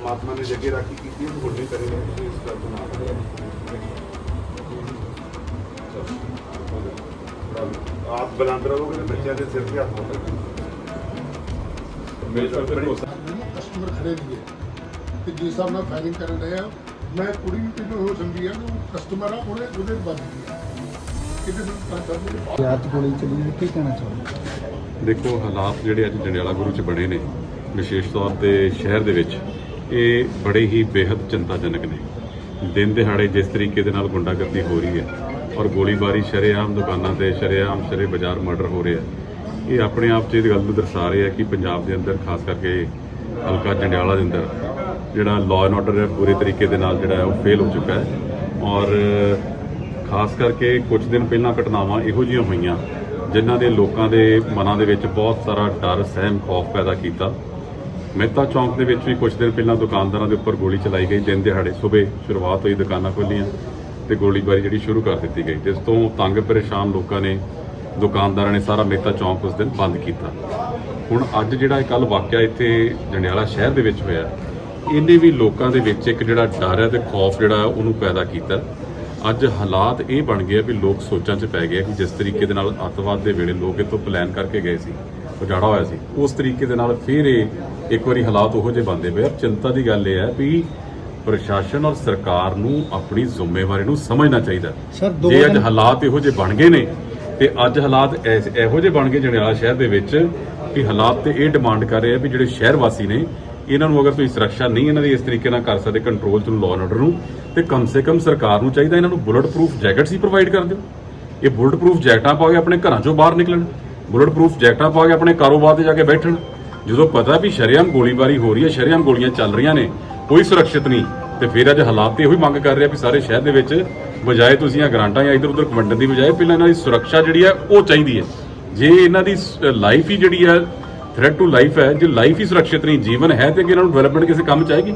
ਮਾਤਮਾ ਨੇ ਜੱਗੇ ਰਾਖੀ ਕੀਤੀ ਉਹ ਨਹੀਂ ਕਰੇਗਾ ਇਸ ਤੋਂ ਨਾ ਆਪ ਬੁਲੰਦ ਰਹੋਗੇ ਤੇ ਬੱਚਿਆਂ ਦੇ ਸਿਰ ਤੇ ਹੱਥ ਪਕੜ ਮੇਰੇ ਕੋਲ ਬੜੀ ਕਸਟਮਰ ਖੜੇ ਨਹੀਂ ਹੈ ਤੇ ਜਿਸ ਹਿਸਾਬ ਨਾਲ ਫਾਇਰਿੰਗ ਕਰਨ ਰਹੇ ਆ ਮੈਂ ਕੁੜੀ ਵੀ ਹੋ ਸਮਝੀ ਆ ਕਿ ਉਹ ਕਸਟਮਰ ਆ ਉਹਨੇ ਉਹਦੇ ਵੱਜ ਗਈ ਕਿਤੇ। ਨੂੰ ਤਾਂ ਕਰਦੇ ਯਾਦ ਗੋਲੀ ਚਲੀ ਹੈ, ਕੀ ਕਹਿਣਾ ਚਾਹੁੰਦੇ ਦੇਖੋ ਹਾਲਾਤ ਜਿਹੜੇ ਅੱਜ ਜੰਡਿਆਲਾ ਗੁਰੂ ਚ ਬਣੇ ਨੇ ਵਿਸ਼ੇਸ਼ ਤੌਰ ਤੇ ਸ਼ਹਿਰ ਦੇ ਵਿੱਚ ਇਹ ਬੜੇ ਹੀ ਬੇहद ਚਿੰਤਾਜਨਕ ਨੇ। ਦਿਨ ਦਿਹਾੜੇ ਜਿਸ ਤਰੀਕੇ ਦੇ ਨਾਲ ਗੁੰਡਾਗਰਦੀ ਹੋ ਰਹੀ ਹੈ ਔਰ ਗੋਲੀਬਾਰੀ ਸ਼ਰੇਆਮ ਦੁਕਾਨਾਂ ਤੇ ਸ਼ਰੇਆਮ ਸ਼ਰੇ ਬਾਜ਼ਾਰ ਮਰਡਰ ਹੋ ਰਿਹਾ ਇਹ ਆਪਣੇ ਆਪ 'ਚ ਇਹ ਗੱਲ ਨੂੰ ਦਰਸਾ ਰਿਹਾ ਕਿ ਪੰਜਾਬ ਦੇ ਅੰਦਰ ਖਾਸ ਕਰਕੇ ਹਲਕਾ ਜੰਡਿਆਲਾ ਦੇ ਅੰਦਰ ਜਿਹੜਾ ਲਾਅ ਐਂਡ ਆਰਡਰ ਹੈ ਪੂਰੇ ਤਰੀਕੇ ਦੇ ਨਾਲ ਜਿਹੜਾ ਉਹ ਫੇਲ ਹੋ ਚੁੱਕਾ ਹੈ ਔਰ ਖਾਸ ਕਰਕੇ ਕੁਝ ਦਿਨ ਪਹਿਲਾਂ ਘਟਨਾਵਾਂ ਇਹੋ ਜਿਹੀਆਂ ਹੋਈਆਂ, ਜਿਨ੍ਹਾਂ ਦੇ ਲੋਕਾਂ ਦੇ ਮਨਾਂ ਦੇ ਵਿੱਚ ਬਹੁਤ ਸਾਰਾ ਡਰ, ਸਹਿਮ, ਖੌਫ ਪੈਦਾ ਕੀਤਾ। ਮਹਿਤਾ ਚੌਂਕ ਦੇ ਵਿੱਚ ਵੀ ਕੁਝ ਦਿਨ ਪਹਿਲਾਂ ਦੁਕਾਨਦਾਰਾਂ ਦੇ ਉੱਪਰ ਗੋਲੀ ਚਲਾਈ ਗਈ। ਦਿਨ ਦਿਹਾੜੇ ਸਵੇਰ ਸ਼ੁਰੂਆਤ ਹੋਈ, ਦੁਕਾਨਾਂ ਖੋਲੀਆਂ ਤੇ ਗੋਲੀਬਾਰੀ ਜਿਹੜੀ ਸ਼ੁਰੂ ਕਰ ਦਿੱਤੀ ਗਈ, ਜਿਸ ਤੋਂ ਤੰਗ ਪਰੇਸ਼ਾਨ ਲੋਕਾਂ ਨੇ, ਦੁਕਾਨਦਾਰਾਂ ਨੇ ਸਾਰਾ ਮਹਿਤਾ ਚੌਂਕ ਉਸ ਦਿਨ ਬੰਦ ਕੀਤਾ। ਹੁਣ ਅੱਜ ਜਿਹੜਾ ਇਹ ਕੱਲ ਵਾਕਿਆ ਇੱਥੇ ਜੰਡਿਆਲਾ ਸ਼ਹਿਰ ਦੇ ਵਿੱਚ ਹੋਇਆ, ਇਹਨੇ ਵੀ ਲੋਕਾਂ ਦੇ ਵਿੱਚ ਇੱਕ ਜਿਹੜਾ ਡਰ ਹੈ ਤੇ ਖੌਫ ਜਿਹੜਾ ਉਹਨੂੰ ਪੈਦਾ ਕੀਤਾ। ਅੱਜ ਹਾਲਾਤ ਇਹ ਬਣ ਗਏ ਵੀ ਲੋਕ ਸੋਚਾਂ 'ਚ ਪੈ ਗਏ ਕਿ ਜਿਸ ਤਰੀਕੇ ਦੇ ਨਾਲ ਅੱਤਵਾਦ ਦੇ ਵੇਲੇ ਲੋਕ ਇੱਥੋਂ ਪਲਾਨ ਕਰਕੇ ਗਏ ਸੀ ਉਜਾੜਾ ਹੋਇਆ ਸੀ। ਉਸ ਤਰੀਕੇ ਦੇ ਨਾਲ ਫਿਰ ਇਹ ਇੱਕ ਵਾਰੀ ਹਾਲਾਤ ਉਹੋ ਜਿਹੇ ਬਣਦੇ ਪਏ ਚਿੰਤਾ ਦੀ ਗੱਲ ਇਹ ਹੈ ਵੀ ਪ੍ਰਸ਼ਾਸਨ ਔਰ ਸਰਕਾਰ ਨੂੰ ਆਪਣੀ ਜ਼ਿੰਮੇਵਾਰੀ ਨੂੰ ਸਮਝਣਾ ਚਾਹੀਦਾ। ਜੇ ਅੱਜ ਹਾਲਾਤ ਇਹੋ ਜਿਹੇ ਬਣ ਗਏ ਨੇ ਤੇ ਅੱਜ ਹਾਲਾਤ ਇਹੋ ਜਿਹੇ ਬਣ ਗਏ ਜੰਡਿਆਲਾ ਸ਼ਹਿਰ ਦੇ ਵਿੱਚ ਕਿ ਹਾਲਾਤ ਤੇ ਇਹ ਡਿਮਾਂਡ ਕਰ ਰਹੇ ਆ ਵੀ ਜਿਹੜੇ ਸ਼ਹਿਰ ਵਾਸੀ ਨੇ ਇਹਨਾਂ ਨੂੰ ਅਗਰ ਤੁਸੀਂ ਸੁਰੱਖਿਆ ਨਹੀਂ ਇਹਨਾਂ ਦੀ ਇਸ ਤਰੀਕੇ ਨਾਲ ਕਰ ਸਕਦੇ ਕੰਟਰੋਲ ਚ ਲਾਅ ਐਂਡ ਆਰਡਰ ਨੂੰ, ਤੇ ਕਮ ਸੇ ਕਮ ਸਰਕਾਰ ਨੂੰ ਚਾਹੀਦਾ ਇਹਨਾਂ ਨੂੰ ਬੁਲਟ ਪ੍ਰੂਫ ਜੈਕਟਸ ਹੀ ਪ੍ਰੋਵਾਈਡ ਕਰ ਦਿਓ। ਇਹ ਬੁਲਟ ਪ੍ਰੂਫ ਜੈਕਟਾਂ ਪਾ ਕੇ ਆਪਣੇ ਘਰਾਂ ਚੋਂ ਬਾਹਰ ਨਿਕਲਣ। ਬੁਲਟ ਪ੍ਰੂਫ ਜੈਕਟਾਂ ਪਾ ਕੇ ਆਪਣੇ ਕਾਰੋਬਾਰ ਤੇ ਜਾ ਕੇ ਬੈਠਣ। ਜਦੋਂ ਪਤਾ ਵੀ ਸ਼ਰੇਆਮ ਗੋਲੀਬਾਰੀ ਹੋ ਰਹੀ ਹੈ, ਸ਼ਰੇਆਮ ਗੋਲੀਆਂ ਚੱਲ ਰਹੀਆਂ ਨੇ, ਕੋਈ ਸੁਰੱਖਿਅਤ ਨਹੀਂ। ਤੇ ਫਿਰ ਅੱਜ ਹਾਲਾਤ ਤੇ ਇਹੋ ਹੀ ਮੰਗ ਕਰ ਰਿਹਾ ਵੀ ਸਾਰੇ ਸ਼ਹਿਰ ਦੇ ਵਿੱਚ ਬਜਾਏ ਤੁਸੀਂ ਆ ਗਰਾਂਟਾਂ ਜਾਂ ਇਧਰ ਉਧਰ ਵੰਡਣ ਦੀ ਬਜਾਏ ਪਹਿਲਾਂ ਇਹਨਾਂ ਦੀ ਸੁਰੱਖਿਆ ਜਿਹੜੀ ਹੈ ਉਹ ਚਾਹੀਦੀ ਹੈ। ਜੇ ਇਹਨਾਂ ਦੀ ਲਾਈਫ ਹੀ ਜਿਹੜੀ ਹੈ ਥ੍ਰੈਟ ਟੂ ਲਾਈਫ ਹੈ ਜੇ ਲਾਈਫ ਹੀ ਸੁਰੱਖਿਅਤ ਨਹੀਂ ਜੀਵਨ ਹੈ ਤੇ ਕਿ ਇਹਨਾਂ ਨੂੰ ਡਿਵੈਲਪਮੈਂਟ ਕਿਸੇ ਕੰਮ ਚ ਆਏਗੀ?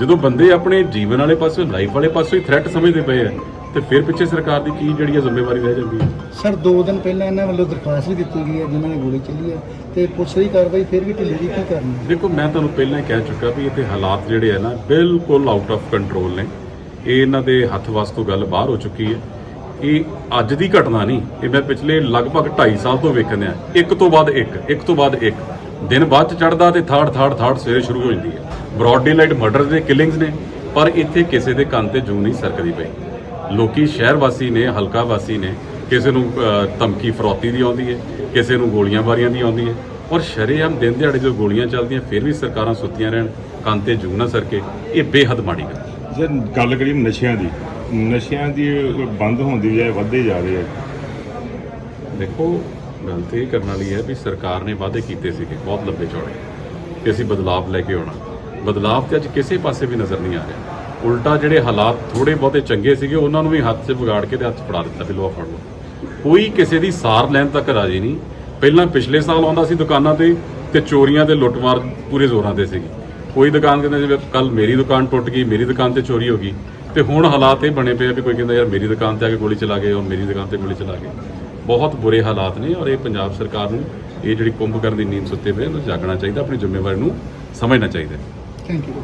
ਜਦੋਂ ਬੰਦੇ ਆਪਣੇ ਜੀਵਨ ਵਾਲੇ ਪਾਸੇ ਲਾਈਫ ਵਾਲੇ ਪਾਸੇ ਹੀ ਥ੍ਰੈਟ ਸਮਝਦੇ ਪਏ ਆ ਤੇ ਫਿਰ ਪਿੱਛੇ ਸਰਕਾਰ ਦੀ ਕੀ ਜਿਹੜੀ ਹੈ ਜ਼ਿੰਮੇਵਾਰੀ ਰਹਿ ਜਾਂਦੀ ਹੈ? ਸਰ 2 ਦਿਨ ਪਹਿਲਾਂ ਇਹਨਾਂ ਵੱਲੋਂ ਦਰਖਾਸਤ ਵੀ ਦਿੱਤੀ ਗਈ ਹੈ ਜਿਨ੍ਹਾਂ ਨੇ ਗੋਲੀ ਚੱਲੀ ਹੈ ਤੇ ਪੁਲਿਸ ਦੀ ਕਾਰਵਾਈ ਫਿਰ ਵੀ ਢਿੱਲੀ ਕੀ ਕਰਨੀ ਦੇਖੋ ਮੈਂ ਤੁਹਾਨੂੰ ਪਹਿਲਾਂ ਹੀ ਕਹਿ ਚੁੱਕਾ ਵੀ ਇੱਥੇ ਹਾਲਾਤ ਜਿਹੜੇ ਆ ਨਾ ਬਿਲਕੁਲ ਆਊਟ ਆਫ ਕੰਟਰੋਲ ਨੇ। ਇਹ ਇਹਨਾਂ ਦੇ ਹੱਥ ਵੱਸ ਤੋਂ ਗੱਲ ਬਾਹਰ ਹੋ ਚੁੱਕੀ ਹੈ। ਇਹ ਅੱਜ ਦੀ ਘਟਨਾ ਨਹੀਂ, ਇਹ ਮੈਂ ਪਿਛਲੇ ਲਗਭਗ 2.5 ਸਾਲ ਤੋਂ ਵੇਖਣ ਆ ਇੱਕ ਤੋਂ ਬਾਅਦ ਇੱਕ ਇੱਕ ਤੋਂ ਬਾਅਦ ਇੱਕ। ਦਿਨ ਬਾਅਦ ਚ ਚੜਦਾ ਤੇ ਥਰਡ ਥਰਡ ਥਰਡ ਸਵੇਰੇ ਸ਼ੁਰੂ ਹੋ ਜਾਂਦੀ ਹੈ। ਬ੍ਰੌਡ ਡੇਲਾਈਟ ਮਰਡਰ ਦੇ ਕਿਲਿੰਗਸ ਨੇ, ਪਰ ਇੱਥੇ ਕਿਸੇ ਦੇ ਕੰਨ ਤੇ ਜੂ ਨਹੀਂ ਸਰਕਦੀ ਪਈ। ਲੋਕੀ ਸ਼ਹਿਰ ਵਾਸੀ ਨੇ ਹਲਕਾ ਵਾਸੀ ਨੇ, ਕਿਸੇ ਨੂੰ ਧਮਕੀ ਫਰੋਤੀ ਦੀ ਆਉਂਦੀ ਹੈ, ਕਿਸੇ ਨੂੰ ਗੋਲੀਆਂ ਬਾਰੀਆਂ ਦੀ ਆਉਂਦੀ ਹੈ ਔਰ ਸ਼ਰੇਆਮ ਦਿਨ ਦਿਹਾੜੇ ਜੋ ਗੋਲੀਆਂ ਚੱਲਦੀਆਂ, ਫਿਰ ਵੀ ਸਰਕਾਰਾਂ ਸੁੱਤੀਆਂ ਰਹਿਣ, ਕੰਨ ਤੇ ਜੂ ਨਾ ਸਰਕੇ, ਇਹ ਬੇਹੱਦ ਮਾੜੀ ਗੱਲ ਜੇ ਗੱਲ ਕਰੀਏ ਨਸ਼ਿਆਂ ਦੀ ਨਸ਼ਿਆਂ ਦੀ ਬੰਦ ਹੋਣ ਦੀ ਬਜਾਏ ਵੱਧਦੇ ਜਾ ਰਹੇ ਆ ਦੇਖੋ, ਗੱਲ ਤੇ ਇਹ ਕਰਨ ਵਾਲੀ ਹੈ ਵੀ ਸਰਕਾਰ ਨੇ ਵਾਅਦੇ ਕੀਤੇ ਸੀਗੇ, ਬਹੁਤ ਲੰਬੇ ਚੌੜੇ, ਕਿ ਅਸੀਂ ਬਦਲਾਵ ਲੈ ਕੇ ਆਉਣਾ। ਬਦਲਾਵ ਤੇ ਅੱਜ ਕਿਸੇ ਪਾਸੇ ਵੀ ਨਜ਼ਰ ਨਹੀਂ ਆ ਰਿਹਾ। ਉਲਟਾ ਜਿਹੜੇ ਹਾਲਾਤ ਥੋੜੇ ਬਹੁਤੇ ਚੰਗੇ ਸੀਗੇ, ਉਹਨਾਂ ਨੂੰ ਵੀ ਹੱਥ 'ਚ ਵਿਗਾੜ ਕੇ ਤੇ ਹੱਥ ਫੜਾ ਦਿੱਤਾ ਵੀ ਲੋ ਫੜ ਲਓ। ਕੋਈ ਕਿਸੇ ਦੀ ਸਾਰ ਲੈਣ ਤੱਕ ਰਾਜੀ ਨਹੀਂ। ਪਹਿਲਾਂ ਪਿਛਲੇ ਸਾਲ ਆਉਂਦਾ ਸੀ ਦੁਕਾਨਾਂ ਤੇ ਤੇ ਚੋਰੀਆਂ ਤੇ ਲੁੱਟਮਾਰ ਪੂਰੇ ਜ਼ੋਰਾਂ ਤੇ ਸੀਗੀ। ਕੋਈ ਦੁਕਾਨ ਕਹਿੰਦੇ ਜਿਵੇਂ ਕੱਲ ਮੇਰੀ ਦੁਕਾਨ ਟੁੱਟ ਗਈ, ਮੇਰੀ ਦੁਕਾਨ ਤੇ ਚੋਰੀ ਹੋ ਗਈ। ਤੇ ਹੁਣ ਹਾਲਾਤ ਇਹ ਬਣੇ ਪਏ ਆ ਵੀ ਕੋਈ ਕਹਿੰਦਾ, ਯਾਰ ਮੇਰੀ ਦੁਕਾਨ ਤੇ ਆ ਕੇ ਗੋਲੀ ਚਲਾ ਗਏ ਔਰ ਮੇਰੀ ਦੁਕਾਨ ਤੇ ਗੋਲੀ ਚਲਾ ਗਏ। ਬਹੁਤ ਬੁਰੇ ਹਾਲਾਤ ਨੇ ਔਰ ਇਹ ਪੰਜਾਬ ਸਰਕਾਰ ਨੂੰ ਇਹ ਜਿਹੜੀ ਕੁੰਭ ਕਰਨ ਦੀ ਨੀਂਦ ਸੁੱਤੇ ਪਏ ਉਹਨੂੰ ਜਾਗਣਾ ਚਾਹੀਦਾ, ਆਪਣੀ ਜ਼ਿੰਮੇਵਾਰੀ ਨੂੰ ਸਮਝਣਾ ਚਾਹੀਦਾ ਥੈਂਕ ਯੂ